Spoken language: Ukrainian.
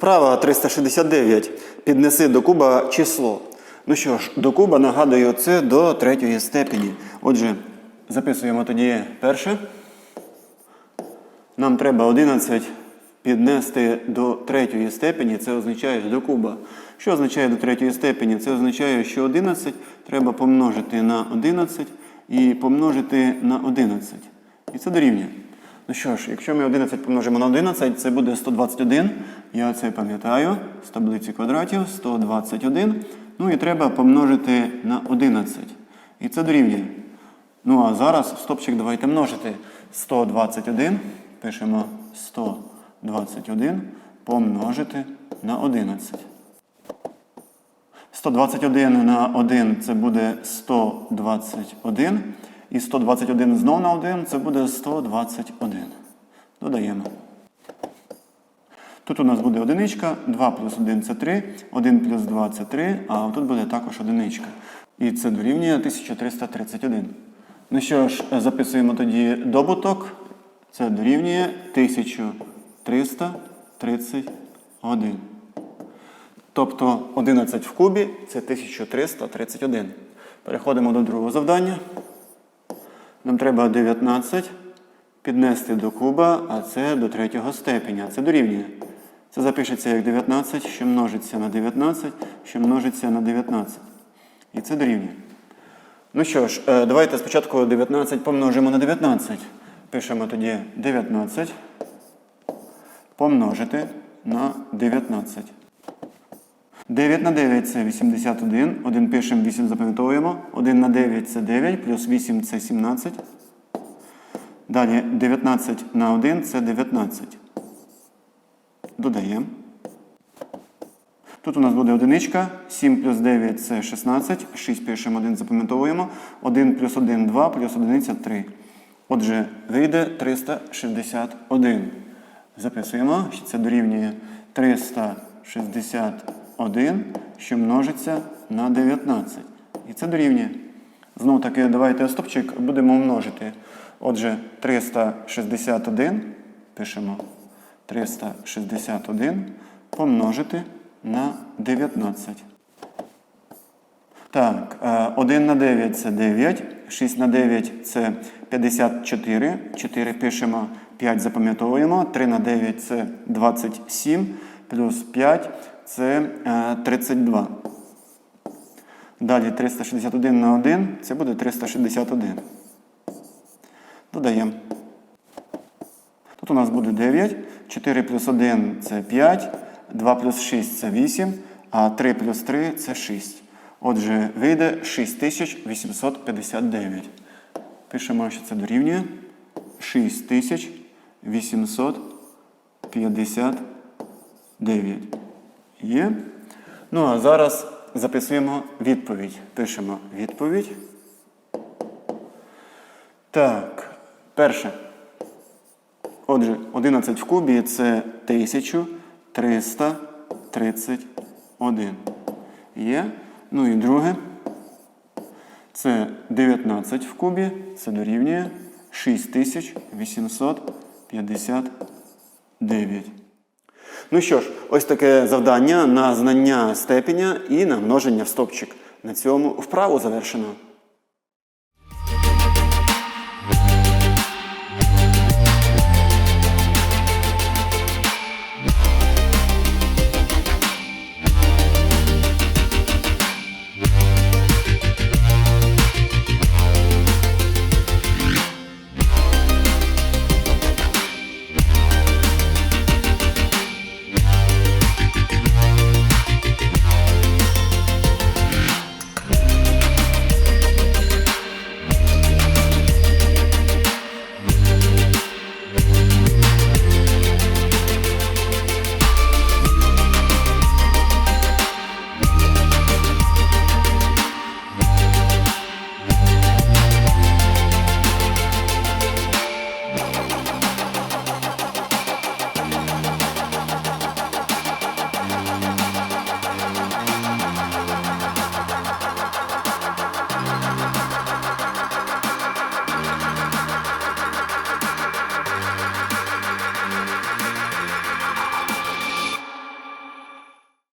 Вправа 369. Піднеси до куба число. Ну що ж, до куба нагадую, це до третьої степені. Отже, записуємо тоді перше. Нам треба 11 піднести до третьої степені, це означає до куба. Що означає до третьої степені? Це означає, що 11 треба помножити на 11 і помножити на 11. І це дорівнює. Ну що ж, якщо ми 11 помножимо на 11, це буде 121. Я це пам'ятаю з таблиці квадратів 121. Ну і треба помножити на 11. І це дорівнює. Ну а зараз стопчик давайте множити 121. Пишемо 121 помножити на 11. 121 на 1 це буде 121. І 121 знов на 1 це буде 121. Додаємо. Тут у нас буде одиничка, 2 плюс 1 це 3, 1 плюс 2 це 3, а тут буде також одиничка. І це дорівнює 1331. Ну що ж, записуємо тоді добуток. Це дорівнює 1331. Тобто 11 в кубі це 1331. Переходимо до другого завдання. Нам треба 19 піднести до куба, а це до третього степеня. Це дорівнює. Це запишеться як 19, що множиться на 19, що множиться на 19. І це дорівнює. Ну що ж, е, давайте спочатку 19 помножимо на 19. Пишемо тоді 19 помножити на 19. 9 на 9 це 81. 1 пишемо, 8 запам'ятовуємо. 1 на 9 це 9, плюс 8 це 17. Далі 19 на 1 це 19. Додаємо. Тут у нас буде одиничка. 7 плюс 9 це 16. 6 пишемо, 1 запам'ятовуємо. 1 плюс 1 2, плюс 1 3. Отже, вийде 361. Записуємо, що це дорівнює 361, що множиться на 19. І це дорівнює. Знову таки, давайте стопчик будемо множити. Отже, 361, пишемо 361 помножити на 19. Так, 1 на 9 це 9, 6 на 9 це 54. 4 пишемо, 5 запам'ятовуємо. 3 на 9 це 27, плюс 5 це е, 32. Далі 361 на 1 це буде 361. Додаємо. Тут у нас буде 9. 4 плюс 1 це 5, 2 плюс 6 це 8, а 3 плюс 3 це 6. Отже, вийде 6859. Пишемо, що це дорівнює 6859. Є. Ну, а зараз записуємо відповідь. Пишемо відповідь. Так, перше. Отже, 11 в кубі це 1331. Є. Ну і друге. Це 19 в кубі, це дорівнює 6859. Ну що ж, ось таке завдання на знання степеня і на множення в стопчик. На цьому вправу завершено.